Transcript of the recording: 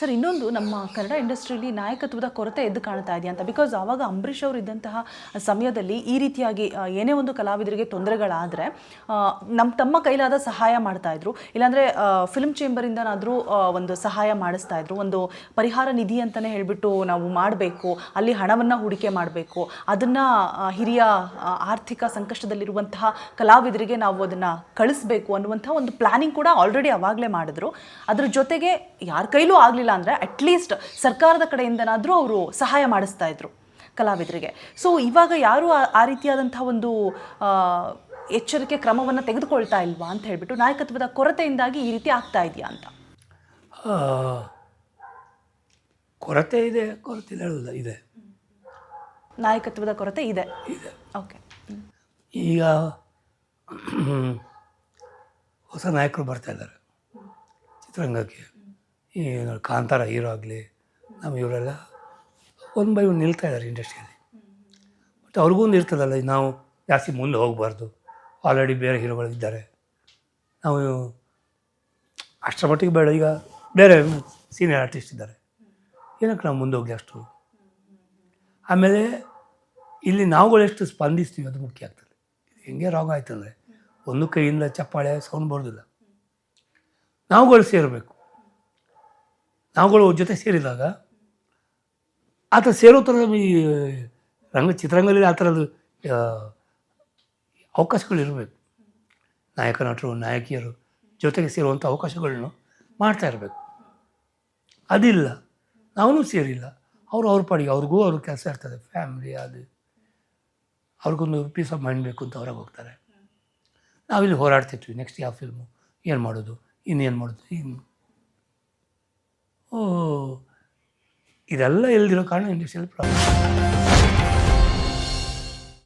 Sir, ಇನ್ನೊಂದು ನಮ್ಮ ಕನ್ನಡ ಇಂಡಸ್ಟ್ರಿಯಲ್ಲಿ ನಾಯಕತ್ವದ ಕೊರತೆ ಎದ್ದು ಕಾಣ್ತಾ ಇದೆಯಾ ಅಂತ? ಬಿಕಾಸ್ ಆವಾಗ ಅಂಬರೀಷ್ ಅವರು ಇದ್ದಂತಹ ಸಮಯದಲ್ಲಿ ಈ ರೀತಿಯಾಗಿ ಏನೇ ಒಂದು ಕಲಾವಿದರಿಗೆ ತೊಂದರೆಗಳಾದರೆ ನಮ್ಮ ತಮ್ಮ ಕೈಲಾದ ಸಹಾಯ ಮಾಡ್ತಾಯಿದ್ರು ಇಲ್ಲಾಂದರೆ ಫಿಲ್ಮ್ ಚೇಂಬರಿಂದನಾದರೂ ಒಂದು ಸಹಾಯ ಮಾಡಿಸ್ತಾ ಇದ್ರು. ಒಂದು ಪರಿಹಾರ ನಿಧಿ ಅಂತಲೇ ಹೇಳಿಬಿಟ್ಟು ನಾವು ಮಾಡಬೇಕು. ಅಲ್ಲಿ ಹಣವನ್ನು ಹೂಡಿಕೆ ಮಾಡಬೇಕು. ಅದನ್ನು ಹಿರಿಯ ಆರ್ಥಿಕ ಸಂಕಷ್ಟದಲ್ಲಿರುವಂತಹ ಕಲಾವಿದರಿಗೆ ನಾವು ಅದನ್ನು ಕಳಿಸ್ಬೇಕು ಅನ್ನುವಂಥ ಒಂದು ಪ್ಲಾನಿಂಗ್ ಕೂಡ ಆಲ್ರೆಡಿ ಅವಾಗಲೇ ಮಾಡಿದ್ರು. ಅದ್ರ ಜೊತೆಗೆ ಯಾರ ಕೈಲೂ ಆಗಲಿಲ್ಲ. ಅಂದರೆ ಅಟ್ಲೀಸ್ಟ್ ಸರ್ಕಾರದ ಕಡೆಯಿಂದನಾದರೂ ಅವರು ಸಹಾಯ ಮಾಡಿಸ್ತಾ ಇದ್ರು ಕಲಾವಿದರಿಗೆ. ಸೊ ಇವಾಗ ಯಾರು ಆ- ರೀತಿಯಾದಂಥ ಒಂದು ಎಚ್ಚರಿಕೆ ಕ್ರಮವನ್ನು ತೆಗೆದುಕೊಳ್ತಾ ಇಲ್ವಾ ಅಂತ ಹೇಳಿಬಿಟ್ಟು ನಾಯಕತ್ವದ ಕೊರತೆಯಿಂದಾಗಿ ಈ ರೀತಿ ಆಗ್ತಾ ಇದೆಯಾ ಅಂತ? ಕೊರತೆ ಇದೆ ಕೊರತೆ ಇದೆ. ನಾಯಕತ್ವದ ಕೊರತೆ ಇದೆ. ಇದೆ. ಓಕೆ ಈಗ ಹೊಸ ನಾಯಕರು ಬರ್ತಾ ಇದ್ದಾರೆ. ಚಿತ್ರರಂಗಕ್ಕೆ. ನೋಡಿ ಕಾಂತಾರ ಹೀರೋ ಆಗಲಿ, ನಮ್ಮ ಇವರೆಲ್ಲ ಒಂದು ಬೈ ಒಂದು ನಿಲ್ತಾ ಇದ್ದಾರೆ ಇಂಡಸ್ಟ್ರಿಯಲ್ಲಿ ಬಟ್ ಅವ್ರಿಗೂ ಒಂದು ಇರ್ತದಲ್ಲ ನಾವು ಜಾಸ್ತಿ ಮುಂದೆ ಹೋಗಬಾರ್ದು. ಆಲ್ರೆಡಿ ಬೇರೆ ಹೀರೋಗಳು ಇದ್ದಾರೆ. ನಾವು ಅಷ್ಟರ ಮಟ್ಟಿಗೆ ಬೇಡ, ಈಗ ಬೇರೆ ಸೀನಿಯರ್ ಆರ್ಟಿಸ್ಟ್ ಇದ್ದಾರೆ. ಏನಕ್ಕೆ ನಾವು ಮುಂದೆ ಹೋಗಿ ಅಷ್ಟು? ಆಮೇಲೆ ಇಲ್ಲಿ ನಾವುಗಳು ಎಷ್ಟು ಸ್ಪಂದಿಸ್ತೀವಿ ಅದು ಮುಖ್ಯ ಆಗ್ತದೆ. ಹೆಂಗೆ ರೋಗ ಆಯ್ತಂದರೆ, ಒಂದು ಕೈಯಿಂದ ಚಪ್ಪಾಳೆ ಸೌಂಡ್ ಬರೋದಿಲ್ಲ. ನಾವುಗಳು ಸೇರಬೇಕು. ನಾವುಗಳು ಜೊತೆ ಸೇರಿದಾಗ ಆ ಥರ ಸೇರೋ ಥರ ಈ ರಂಗ ಚಿತ್ರರಂಗದಲ್ಲಿ ಆ ಥರದ್ದು ಅವಕಾಶಗಳಿರಬೇಕು ನಾಯಕ, ನಟರು, ನಾಯಕಿಯರು ಜೊತೆಗೆ ಸೇರುವಂಥ ಅವಕಾಶಗಳನ್ನು ಮಾಡ್ತಾ ಇರಬೇಕು. ಅದಿಲ್ಲ. ನಾವೂ ಸೇರಿಲ್ಲ. ಅವರು ಅವ್ರ ಪಾಡಿಗೆ, ಅವ್ರಿಗೂ ಅವ್ರ ಕೆಲಸ ಇರ್ತದೆ. ಫ್ಯಾಮಿಲಿ, ಅದು. ಅವ್ರಿಗೊಂದು ಪೀಸ್ ಆಫ್ ಮೈಂಡ್ ಬೇಕು ಅಂತ ಹೊರಗೆ ಹೋಗ್ತಾರೆ. ನಾವಿಲ್ಲಿ ಹೋರಾಡ್ತಿರ್ತೀವಿ ನೆಕ್ಸ್ಟ್ ಯಾವ ಫಿಲ್ಮು ಏನು ಮಾಡೋದು? ಇನ್ನೇನು ಮಾಡೋದು? ಇನ್ನು ஓ இதெல்லாம் எழுதியிருக்கான இண்டஸ்ட்ரியல் ப்ராப்ளம்